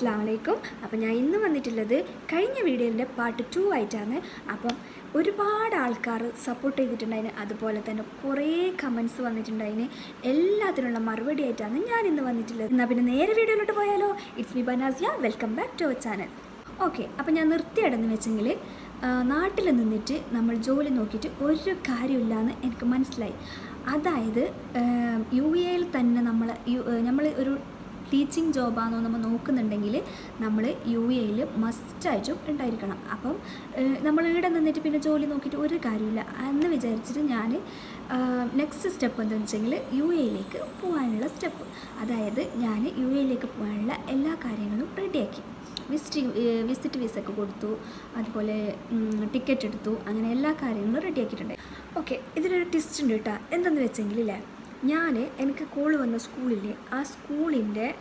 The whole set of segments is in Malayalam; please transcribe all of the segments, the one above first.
അസ്സാം അപ്പം ഞാൻ ഇന്ന് വന്നിട്ടുള്ളത് കഴിഞ്ഞ വീഡിയോന്റെ പാർട്ട് ടു ആയിട്ടാണ്. അപ്പം ഒരുപാട് ആൾക്കാർ സപ്പോർട്ട് ചെയ്തിട്ടുണ്ടായിന്. അതുപോലെ തന്നെ കുറേ കമൻസ് വന്നിട്ടുണ്ടായിന്. എല്ലാത്തിനുള്ള മറുപടി ആയിട്ടാണ് ഞാൻ ഇന്ന് വന്നിട്ടുള്ളത്. എന്നാൽ പിന്നെ നേരെ വീഡിയോയിലോട്ട് പോയാലോ? It's me ബനാസിയ welcome back to our channel okay അപ്പം ഞാൻ നിർത്തിയിടെന്ന് വെച്ചെങ്കിൽ നാട്ടിൽ നിന്നിട്ട് നമ്മൾ ജോലി നോക്കിയിട്ട് ഒരു കാര്യമില്ലാന്ന് എനിക്ക് മനസ്സിലായി. അതായത് യു എയിൽ തന്നെ നമ്മൾ നമ്മൾ ഒരു ടീച്ചിങ് ജോബാണോ നമ്മൾ നോക്കുന്നുണ്ടെങ്കിൽ നമ്മൾ യു എയിൽ മസ്റ്റായിട്ടും ഉണ്ടായിരിക്കണം. അപ്പം നമ്മൾ ഇവിടെ നിന്നിട്ട് പിന്നെ ജോലി നോക്കിയിട്ട് ഒരു കാര്യമില്ല എന്ന് വിചാരിച്ചിട്ട് ഞാൻ നെക്സ്റ്റ് സ്റ്റെപ്പ് എന്താണെന്ന് വെച്ചെങ്കിൽ യു എയിലേക്ക് പോകാനുള്ള സ്റ്റെപ്പ് അതായത് ഞാൻ യു എയിലേക്ക് പോകാനുള്ള എല്ലാ കാര്യങ്ങളും റെഡിയാക്കി വിസിറ്റ് വിസിറ്റ് വീസൊക്കെ കൊടുത്തു അതുപോലെ ടിക്കറ്റ് എടുത്തു അങ്ങനെ എല്ലാ കാര്യങ്ങളും റെഡിയാക്കിയിട്ടുണ്ട് ഓക്കെ ഇതിലൊരു ടിസ്റ്റ് ഉണ്ട് കേട്ടോ. എന്തെന്ന് വെച്ചെങ്കിലേ ഞാൻ എനിക്ക് കോൾ വന്ന സ്കൂളിലെ ആ സ്കൂളിന്റെ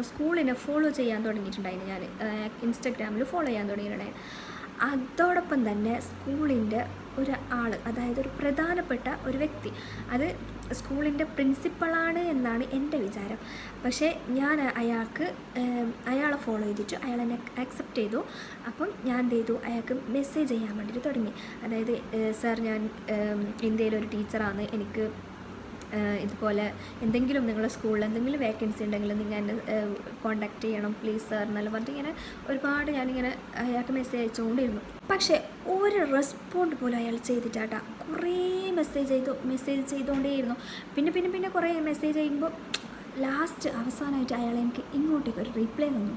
സ്കൂളിനെ ഫോളോ ചെയ്യാൻ തുടങ്ങിയിട്ടുണ്ടായിരുന്നു ഞാൻ ഇൻസ്റ്റഗ്രാമിൽ ഫോളോ ചെയ്യാൻ തുടങ്ങിയിട്ടുണ്ടായിരുന്നു അതോടൊപ്പം തന്നെ സ്കൂളിന്റെ ഒരു ആൾ അതായത് ഒരു പ്രധാനപ്പെട്ട ഒരു വ്യക്തി അത് സ്കൂളിന്റെ പ്രിൻസിപ്പളാണ് എന്നാണ് എന്റെ വിചാരം. പക്ഷേ ഞാൻ അയാൾക്ക് അയാളെ ഫോളോ ചെയ്തിട്ട് അയാൾ എന്നെ ആക്സെപ്റ്റ് ചെയ്തു. അപ്പം ഞാൻ എന്ത് ചെയ്തു? അയാൾക്ക് മെസ്സേജ് ചെയ്യാൻ വേണ്ടിയിട്ട് തുടങ്ങി. അതായത് സാർ ഞാൻ ഇന്ത്യയിലൊരു ടീച്ചറാണ് എനിക്ക് ഇതുപോലെ എന്തെങ്കിലും നിങ്ങളുടെ സ്കൂളിൽ എന്തെങ്കിലും വേക്കൻസി ഉണ്ടെങ്കിൽ നിങ്ങൾ എന്നെ കോൺടാക്റ്റ് ചെയ്യണം. പ്ലീസ് സാർ എന്നെല്ലാം പറഞ്ഞിട്ട് ഇങ്ങനെ ഒരുപാട് ഞാനിങ്ങനെ അയാൾക്ക് മെസ്സേജ് അയച്ചുകൊണ്ടിരുന്നു. പക്ഷേ ഒരു റെസ്പോണ്ട് പോലും അയാൾ ചെയ്തിട്ടാട്ടാ. കുറേ മെസ്സേജ് ചെയ്തു മെസ്സേജ് ചെയ്തുകൊണ്ടേയിരുന്നു. പിന്നെ പിന്നെ പിന്നെ കുറേ മെസ്സേജ് ചെയ്യുമ്പോൾ ലാസ്റ്റ് അവസാനമായിട്ട് അയാൾ എനിക്ക് ഇങ്ങോട്ടേക്ക് ഒരു റിപ്ലൈ തന്നു.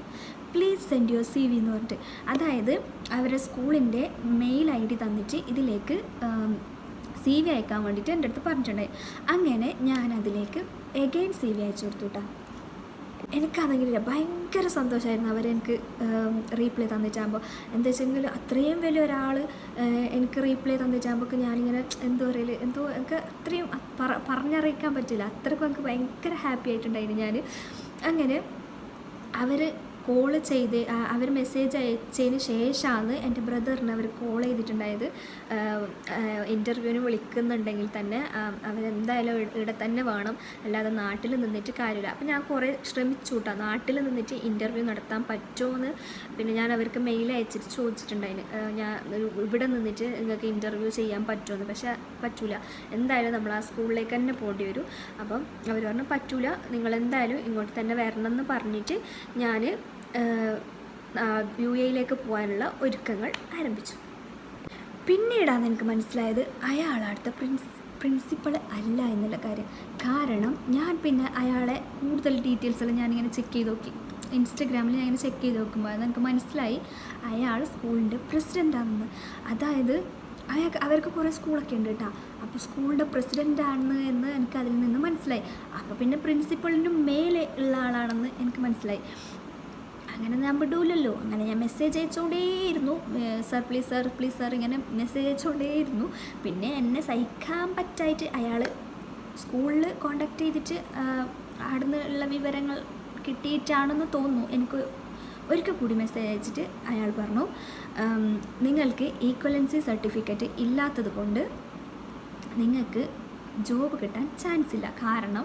Please send your C V എന്ന് പറഞ്ഞിട്ട്. അതായത് അവരുടെ സ്കൂളിന്റെ മെയിൽ ഐ ഡി തന്നിട്ട് ഇതിലേക്ക് സി വി അയക്കാൻ വേണ്ടിയിട്ട് എന്റെ അടുത്ത് പറഞ്ഞിട്ടുണ്ടായി അങ്ങനെ ഞാൻ അതിലേക്ക് എഗെയിൻ സി വി അയച്ചു കൊടുത്തു കേട്ടോ ഭയങ്കര സന്തോഷമായിരുന്നു അവരെനിക്ക് റീപ്ലൈ തന്നിട്ടാകുമ്പോൾ എന്താ വെച്ചെങ്കിൽ അത്രയും വലിയ ഒരാൾ എനിക്ക് റീപ്ലൈ തന്നിട്ടാകുമ്പോൾ ഞാനിങ്ങനെ എന്തോ പറയൽ എന്തോ എനിക്ക് അത്രയും പറ പറഞ്ഞറിയിക്കാൻ പറ്റില്ല. അത്രയ്ക്കും എനിക്ക് ഭയങ്കര ഹാപ്പി ആയിട്ടുണ്ടായിരുന്നു ഞാൻ അങ്ങനെ അവർ കോൾ ചെയ്ത് അവർ മെസ്സേജ് അയച്ചതിന് ശേഷമാണ് എന്റെ ബ്രദറിന് അവർ കോൾ ചെയ്തിട്ടുണ്ടായത്. ഇന്റർവ്യൂവിന് വിളിക്കുന്നുണ്ടെങ്കിൽ തന്നെ അവരെന്തായാലും ഇവിടെ തന്നെ വേണം. അല്ലാതെ നാട്ടിൽ നിന്നിട്ട് കാര്യമില്ല. അപ്പം ഞാൻ കുറേ ശ്രമിച്ചു കേട്ടോ നാട്ടിൽ നിന്നിട്ട് ഇന്റർവ്യൂ നടത്താൻ പറ്റുമോ പിന്നെ ഞാൻ അവർക്ക് മെയിൽ അയച്ചിട്ട് ചോദിച്ചിട്ടുണ്ടായിന്. ഞാൻ ഇവിടെ നിന്നിട്ട് നിങ്ങൾക്ക് ഇന്റർവ്യൂ ചെയ്യാൻ പറ്റുമെന്ന്. പക്ഷേ പറ്റൂല. എന്തായാലും നമ്മൾ ആ സ്കൂളിലേക്ക് തന്നെ പോകേണ്ടി വരും. അപ്പം അവർ പറഞ്ഞു പറ്റൂല. നിങ്ങൾ എന്തായാലും ഇങ്ങോട്ട് തന്നെ വരണം എന്ന് പറഞ്ഞിട്ട് ഞാൻ യു എയിലേക്ക് പോകാനുള്ള ഒരുക്കങ്ങൾ ആരംഭിച്ചു. പിന്നീടാണ് എനിക്ക് മനസ്സിലായത് അയാൾ അടുത്ത പ്രിൻസ് പ്രിൻസിപ്പൾ അല്ല എന്നുള്ള കാര്യം. കാരണം ഞാൻ പിന്നെ അയാളെ കൂടുതൽ ഡീറ്റെയിൽസ് എല്ലാം ഞാനിങ്ങനെ ചെക്ക് ചെയ്ത് നോക്കി. ഇൻസ്റ്റഗ്രാമിൽ ഞാൻ ഇങ്ങനെ ചെക്ക് ചെയ്ത് നോക്കുമ്പോൾ അത് എനിക്ക് മനസ്സിലായി അയാൾ സ്കൂളിന്റെ പ്രസിഡന്റാണെന്ന്. അതായത് അയാൾക്ക് അവർക്ക് കുറേ സ്കൂളൊക്കെ ഉണ്ട് കേട്ടോ. അപ്പോൾ സ്കൂളിന്റെ പ്രസിഡന്റാണ് എന്ന് എനിക്ക് അതിൽ നിന്ന് മനസ്സിലായി. അപ്പോൾ പിന്നെ പ്രിൻസിപ്പളിന്റെ മേലെ ഉള്ള ആളാണെന്ന് എനിക്ക് മനസ്സിലായി. അങ്ങനെ ഞാൻ വിടൂലല്ലോ. അങ്ങനെ ഞാൻ message അയച്ചുകൊണ്ടേയിരുന്നു sir please sir please sir ഇങ്ങനെ മെസ്സേജ് അയച്ചുകൊണ്ടേയിരുന്നു പിന്നെ എന്നെ സഹിക്കാൻ പറ്റായിട്ട് അയാൾ സ്കൂളിൽ കോണ്ടാക്ട് ചെയ്തിട്ട് അവിടെ ഉള്ള വിവരങ്ങൾ കിട്ടിയിട്ടാണെന്ന് തോന്നുന്നു. എനിക്ക് ഒരിക്കൽ കൂടി മെസ്സേജ് അയച്ചിട്ട് അയാൾ പറഞ്ഞു നിങ്ങൾക്ക് ഈക്വലൻസി സർട്ടിഫിക്കറ്റ് ഇല്ലാത്തത് കൊണ്ട് നിങ്ങൾക്ക് ജോബ് കിട്ടാൻ ചാൻസ് ഇല്ല. കാരണം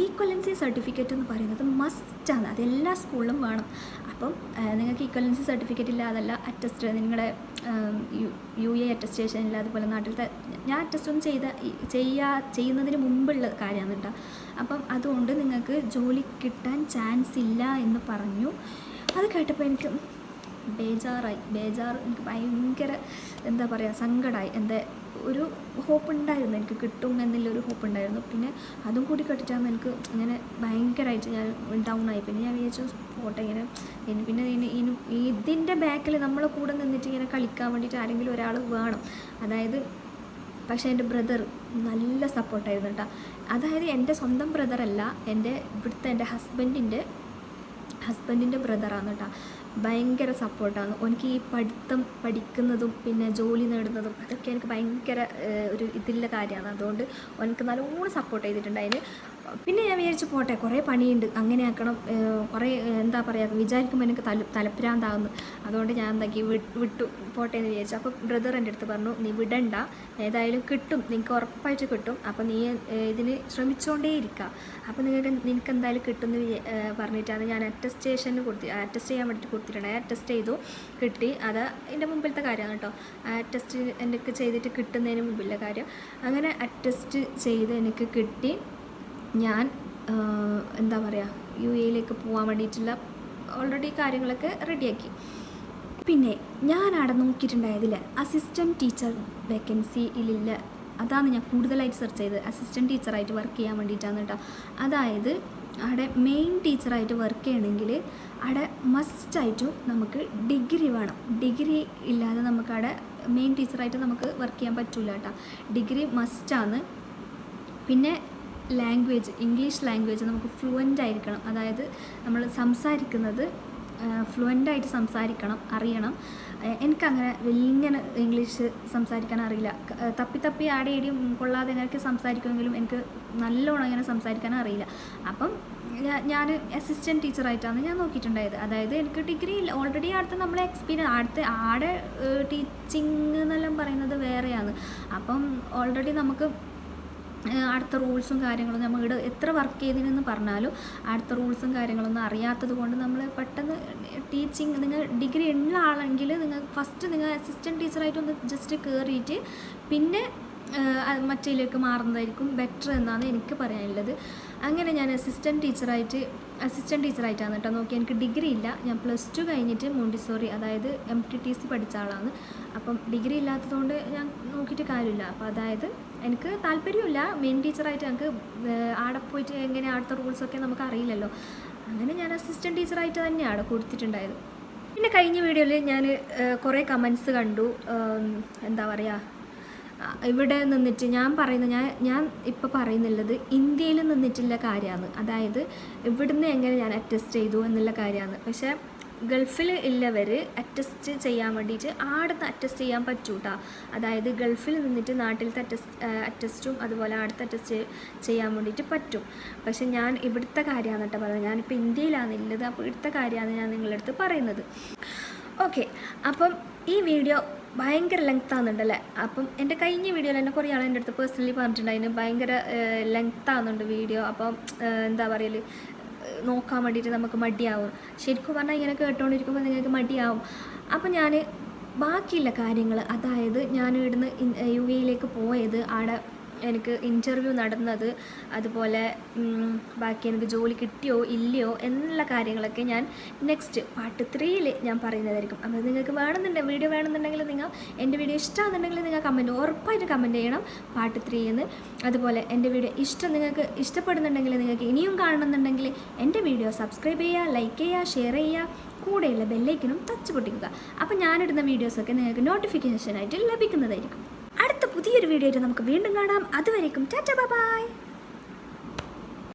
ഈക്വലൻസി സർട്ടിഫിക്കറ്റ് എന്ന് പറയുന്നത് മസ്റ്റാണ് അത് എല്ലാ സ്കൂളിലും വേണം. അപ്പം നിങ്ങൾക്ക് ഈക്വലൻസി സർട്ടിഫിക്കറ്റ് ഇല്ല ഇല്ലാതല്ല അറ്റസ്റ്റ് നിങ്ങളുടെ യു എ അറ്റസ്റ്റേഷൻ ഇല്ല അതുപോലെ നാട്ടിലത്തെ ഞാൻ അറ്റസ്റ്റ് ഒന്നും ചെയ്ത ചെയ്യാ ചെയ്യുന്നതിന് മുമ്പുള്ള കാര്യമാണ് കേട്ടോ. അപ്പം അതുകൊണ്ട് നിങ്ങൾക്ക് ജോലി കിട്ടാൻ ചാൻസ് ഇല്ല എന്ന് പറഞ്ഞു. അത് കേട്ടപ്പോൾ എനിക്ക് ബേജാറായി ബേജാർ എനിക്ക് ഭയങ്കര എന്താ പറയുക സങ്കടമായി എന്റെ ഒരു ഹോപ്പ് ഉണ്ടായിരുന്നു എനിക്ക് കിട്ടും എന്നുള്ളൊരു ഹോപ്പ് ഉണ്ടായിരുന്നു. പിന്നെ അതും കൂടി കെട്ടിട്ടാകുമ്പോൾ എനിക്ക് ഇങ്ങനെ ഭയങ്കരമായിട്ട് ഞാൻ ഡൗൺ ആയി. പിന്നെ ഞാൻ വിചാരിച്ചു പോട്ടെ ഇങ്ങനെ. പിന്നെ ഇനി ഇതിന്റെ ബാക്കിൽ നമ്മളെ കൂടെ നിന്നിട്ട് ഇങ്ങനെ കളിക്കാൻ വേണ്ടിയിട്ട് ആരെങ്കിലും ഒരാൾ വേണം. അതായത് പക്ഷേ എന്റെ ബ്രദർ നല്ല സപ്പോർട്ടായിരുന്നു കേട്ടോ. അതായത് എന്റെ സ്വന്തം ബ്രദറല്ല എന്റെ ഇവിടുത്തെ എന്റെ ഹസ്ബൻഡിന്റെ ഹസ്ബൻഡിന്റെ ബ്രദറാണ് കേട്ടോ. ഭയങ്കര സപ്പോർട്ടാണ്. എനിക്ക് ഈ പഠിത്തം പഠിക്കുന്നതും പിന്നെ ജോലി നേടുന്നതും അതൊക്കെ എനിക്ക് ഭയങ്കര ഒരു ഇതിലുള്ള കാര്യമാണ്. അതുകൊണ്ട് എനിക്ക് നല്ലോണം സപ്പോർട്ട് ചെയ്തിട്ടുണ്ട്. അതിന് പിന്നെ ഞാൻ വിചാരിച്ചു പോട്ടെ കുറേ പണിയുണ്ട്. അങ്ങനെ ആക്കണം. കുറേ എന്താ പറയുക വിചാരിക്കുമ്പോൾ എനിക്ക് തല തലപ്രാന്താകുന്നു അതുകൊണ്ട് ഞാൻ എന്താക്കി വിട്ടു പോട്ടെ എന്ന് വിചാരിച്ചു. അപ്പോൾ ബ്രദർ എന്റെ അടുത്ത് പറഞ്ഞു നീ വിടണ്ട. ഏതായാലും കിട്ടും. നിനക്ക് ഉറപ്പായിട്ട് കിട്ടും. അപ്പോൾ നീ ഇതിന് ശ്രമിച്ചുകൊണ്ടേ ഇരിക്കുക അപ്പോൾ നിങ്ങൾക്ക് നിനക്ക് എന്തായാലും കിട്ടും എന്ന് പറഞ്ഞിട്ടാണ് ഞാൻ അറ്റസ്റ്റേഷന് കൊടുത്തി അറ്റസ്റ്റ് ചെയ്യാൻ വേണ്ടിയിട്ട് കൊടുത്തിട്ടുണ്ടായി അറ്റസ്റ്റ് ചെയ്തു. കിട്ടി. അത് എന്റെ മുമ്പിലത്തെ കാര്യമാണ് കേട്ടോ. അറ്റസ്റ്റ് എനിക്ക് ചെയ്തിട്ട് കിട്ടുന്നതിന് മുമ്പിലെ കാര്യം. അങ്ങനെ അറ്റസ്റ്റ് ചെയ്ത് എനിക്ക് കിട്ടി. ഞാൻ എന്താ പറയുക യു എയിലേക്ക് പോകാൻ വേണ്ടിയിട്ടുള്ള ഓൾറെഡി കാര്യങ്ങളൊക്കെ റെഡിയാക്കി പിന്നെ ഞാൻ അവിടെ നോക്കിയിട്ടുണ്ടായതിൽ അസിസ്റ്റന്റ് ടീച്ചർ വേക്കൻസി ഇല്ല അതാണ് ഞാൻ കൂടുതലായിട്ട് സെർച്ച് ചെയ്തത്. അസിസ്റ്റന്റ് ടീച്ചറായിട്ട് വർക്ക് ചെയ്യാൻ വേണ്ടിയിട്ടാണ് കേട്ടോ അതായത് അവിടെ മെയിൻ ടീച്ചറായിട്ട് വർക്ക് ചെയ്യണമെങ്കിൽ അവിടെ മസ്റ്റായിട്ടും നമുക്ക് ഡിഗ്രി വേണം. ഡിഗ്രി ഇല്ലാതെ നമുക്ക് അവിടെ മെയിൻ ടീച്ചറായിട്ട് നമുക്ക് വർക്ക് ചെയ്യാൻ പറ്റില്ല കേട്ടോ ഡിഗ്രി മസ്റ്റാണ് പിന്നെ ലാംഗ്വേജ് ഇംഗ്ലീഷ് ലാംഗ്വേജ് നമുക്ക് ഫ്ലുവന്റ് ആയിരിക്കണം. അതായത് നമ്മൾ സംസാരിക്കുന്നത് ഫ്ലുവന്റായിട്ട് സംസാരിക്കണം അറിയണം. എനിക്കങ്ങനെ വലിങ്ങനെ ഇംഗ്ലീഷ് സംസാരിക്കാൻ അറിയില്ല. തപ്പി തപ്പി ആടെ ഇടിയും കൊള്ളാതെ എങ്ങനെയൊക്കെ സംസാരിക്കുമെങ്കിലും എനിക്ക് നല്ലോണം അങ്ങനെ സംസാരിക്കാൻ അറിയില്ല. അപ്പം ഞാൻ അസിസ്റ്റന്റ് ടീച്ചറായിട്ടാണ് ഞാൻ നോക്കിയിട്ടുണ്ടായത്. അതായത് എനിക്ക് ഡിഗ്രി ഓൾറെഡി അടുത്ത നമ്മളെ എക്സ്പീരിയൻസ് അടുത്ത ആടെ ടീച്ചിങ് എന്നെല്ലാം പറയുന്നത് വേറെയാണ്. അപ്പം ഓൾറെഡി നമുക്ക് അടുത്ത റൂൾസും കാര്യങ്ങളും നമ്മൾ ഇവിടെ എത്ര വർക്ക് ചെയ്തിനെന്ന് പറഞ്ഞാലും അടുത്ത റൂൾസും കാര്യങ്ങളൊന്നും അറിയാത്തത് കൊണ്ട് നമ്മൾ പെട്ടെന്ന് ടീച്ചിങ് നിങ്ങൾ ഡിഗ്രി ഉള്ള ആളെങ്കിൽ നിങ്ങൾ ഫസ്റ്റ് നിങ്ങൾ അസിസ്റ്റന്റ് ടീച്ചറായിട്ട് ഒന്ന് ജസ്റ്റ് കയറിയിട്ട് പിന്നെ മറ്റേലേക്ക് മാറുന്നതായിരിക്കും ബെറ്റർ എന്നാണ് എനിക്ക് പറയാനുള്ളത്. അങ്ങനെ ഞാൻ അസിസ്റ്റന്റ് ടീച്ചറായിട്ട് അസിസ്റ്റന്റ് ടീച്ചറായിട്ടാണ് കേട്ടോ നോക്കി. എനിക്ക് ഡിഗ്രി ഇല്ല. ഞാൻ പ്ലസ് ടു കഴിഞ്ഞിട്ട് മോണ്ടിസോറി അതായത് എം ടി ടി സി പഠിച്ച ആളാണ്. അപ്പം ഡിഗ്രി ഇല്ലാത്തതുകൊണ്ട് ഞാൻ നോക്കിയിട്ട് കാര്യമില്ല. അപ്പോൾ അതായത് എനിക്ക് താല്പര്യമില്ല. മെയിൻ ടീച്ചറായിട്ട് ഞങ്ങൾക്ക് ആടെ പോയിട്ട് എങ്ങനെ അവിടുത്തെ റൂൾസൊക്കെ നമുക്ക് അറിയില്ലല്ലോ. അങ്ങനെ ഞാൻ അസിസ്റ്റന്റ് ടീച്ചറായിട്ട് തന്നെയാണ് കൊടുത്തിട്ടുണ്ടായത്. പിന്നെ കഴിഞ്ഞ വീഡിയോയിൽ ഞാൻ കുറേ കമൻസ് കണ്ടു. എന്താ പറയുക ഇവിടെ നിന്നിട്ട് ഞാൻ പറയുന്നത് ഞാൻ ഞാൻ ഇപ്പോൾ പറയുന്നുള്ളത് ഇന്ത്യയിൽ നിന്നിട്ടുള്ള കാര്യമാണ് അതായത് ഇവിടുന്ന് എങ്ങനെ ഞാൻ അറ്റസ്റ്റ് ചെയ്തു എന്നുള്ള കാര്യമാണ് പക്ഷേ ഗൾഫിൽ ഉള്ളവർ അറ്റസ്റ്റ് ചെയ്യാൻ വേണ്ടിയിട്ട് ആടുന്ന് അറ്റസ്റ്റ് ചെയ്യാൻ പറ്റൂട്ടാ. അതായത് ഗൾഫിൽ നിന്നിട്ട് നാട്ടിലത്തെ അറ്റസ്റ്റ് അറ്റസ്റ്റും അതുപോലെ അടുത്ത അറ്റസ്റ്റ് ചെയ്യാൻ വേണ്ടിയിട്ട് പറ്റും. പക്ഷെ ഞാൻ ഇവിടുത്തെ കാര്യമാണ് കേട്ടോ പറയുന്നത് ഞാനിപ്പോൾ ഇന്ത്യയിലാണ് ഉള്ളത് അപ്പോൾ ഇവിടുത്തെ കാര്യമാണ് ഞാൻ നിങ്ങളുടെ അടുത്ത് പറയുന്നത്. ഓക്കെ അപ്പം ഈ വീഡിയോ ഭയങ്കര ലെങ്ത് ആകുന്നുണ്ടല്ലേ അപ്പം എന്റെ കഴിഞ്ഞ വീഡിയോയിൽ എന്നെ കുറേ ആൾ എന്റെ അടുത്ത് പേഴ്സണലി പറഞ്ഞിട്ടുണ്ടായിരുന്നു. ഭയങ്കര ലെങ്ത് ആകുന്നുണ്ട് വീഡിയോ. അപ്പം എന്താ പറയൽ? നോക്കാൻ വേണ്ടിയിട്ട് നമുക്ക് മടിയാവും. ശരിക്കും പറഞ്ഞാൽ ഇങ്ങനെ കേട്ടുകൊണ്ടിരിക്കുമ്പോൾ നിങ്ങൾക്ക് മടിയാവും. അപ്പം ഞാൻ ബാക്കിയുള്ള കാര്യങ്ങൾ അതായത് ഞാൻ ഇവിടുന്ന് യു എയിലേക്ക് പോയത് ആടെ എനിക്ക് ഇന്റർവ്യൂ നടന്നത് അതുപോലെ ബാക്കി എനിക്ക് ജോലി കിട്ടിയോ ഇല്ലയോ എന്നുള്ള കാര്യങ്ങളൊക്കെ ഞാൻ നെക്സ്റ്റ് പാർട്ട് ത്രീയിൽ ഞാൻ പറയുന്നതായിരിക്കും. അപ്പോൾ നിങ്ങൾക്ക് വേണമെന്നുണ്ടെങ്കിൽ വീഡിയോ വേണമെന്നുണ്ടെങ്കിൽ നിങ്ങൾ എന്റെ വീഡിയോ ഇഷ്ടമാണെന്നുണ്ടെങ്കിൽ നിങ്ങൾ കമന്റ് ഉറപ്പായിട്ട് കമന്റ് ചെയ്യണം പാർട്ട് ത്രീ എന്ന് അതുപോലെ എന്റെ വീഡിയോ ഇഷ്ടം നിങ്ങൾക്ക് ഇഷ്ടപ്പെടുന്നുണ്ടെങ്കിൽ നിങ്ങൾക്ക് ഇനിയും കാണണമെന്നുണ്ടെങ്കിൽ എന്റെ വീഡിയോ സബ്സ്ക്രൈബ് ചെയ്യുക ലൈക്ക് ചെയ്യുക ഷെയർ ചെയ്യുക കൂടെയുള്ള ബെല്ലൈക്കനും ടച്ച് പൊട്ടിക്കുക. അപ്പോൾ ഞാനിടുന്ന വീഡിയോസൊക്കെ നിങ്ങൾക്ക് നോട്ടിഫിക്കേഷനായിട്ട് ലഭിക്കുന്നതായിരിക്കും. പുതിയൊരു വീഡിയോ ആയിട്ട് നമുക്ക് വീണ്ടും കാണാം. അതുവരേക്കും ടാറ്റ ബൈ.